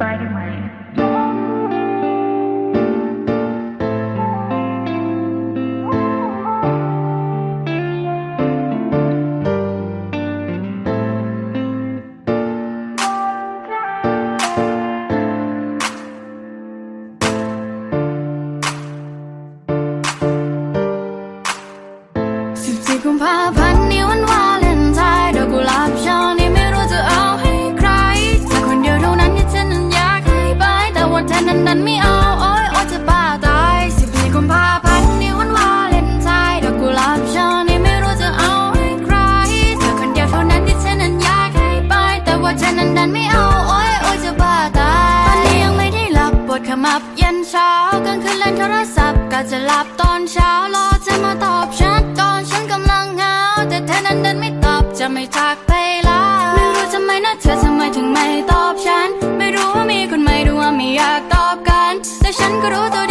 Spider Mike. Come on, ฉันนั้นดันไม่เอา โอ้ยโอ้ยจะบ้าตาย ตอนนี้ยังไม่ได้หลับปวดขมับยันเช้ากลางคืนเล่นโทรศัพท์ก็จะหลับตอนเช้ารอเธอมาตอบฉันตอนฉันกำลังเหงาแต่เธอนั้นดันไม่ตอบจะไม่จากไปแล้วไม่รู้ทำไมนะเธอทำไมถึงไม่ตอบฉัน ไม่รู้ว่ามีคนใหม่หรือว่าไม่อยากตอบกัน แต่ฉันก็รู้ตัว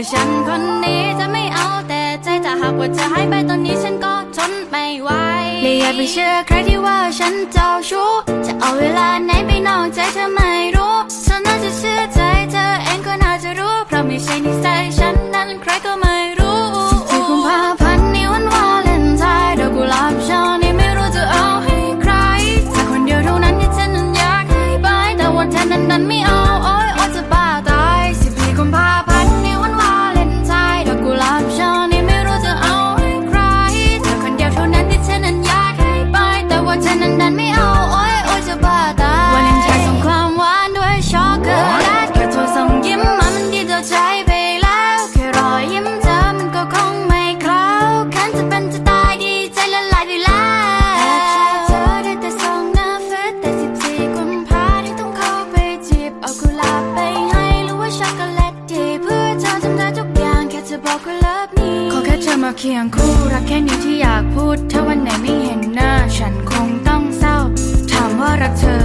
แต่ฉันคนนี้จะไม่เอาแต่ใจจะหากว่าจะหายไปตอนนี้ฉันก็ทนไม่ไหวและอย่าไปเชื่อใครที่ว่าฉันเจ้าชู้ จะเอาเวลาไหนไปนอกใจเธอไม่รู้ฉันน่าจะเชื่อใจเธอเองก็น่าจะรู้ เพราะไม่ใช่นิสัยฉันนั้นใครก็ไม่รู้สิบคุณพาพันนิ้วันวาเลนทายดอกกุหลาบช่อนี้ไม่รู้จะเอาให้ใครแต่คนเดียวเท่านั้นที่ฉันนั้นอยากให้ไปแต่วันแทนนั้นนั้นไม่ เธอมาเคียงคู่รักแค่นี้ที่อยากพูด ถ้าวันไหนไม่เห็นหน้า ฉันคงต้องเศร้า ถามว่ารักเธอ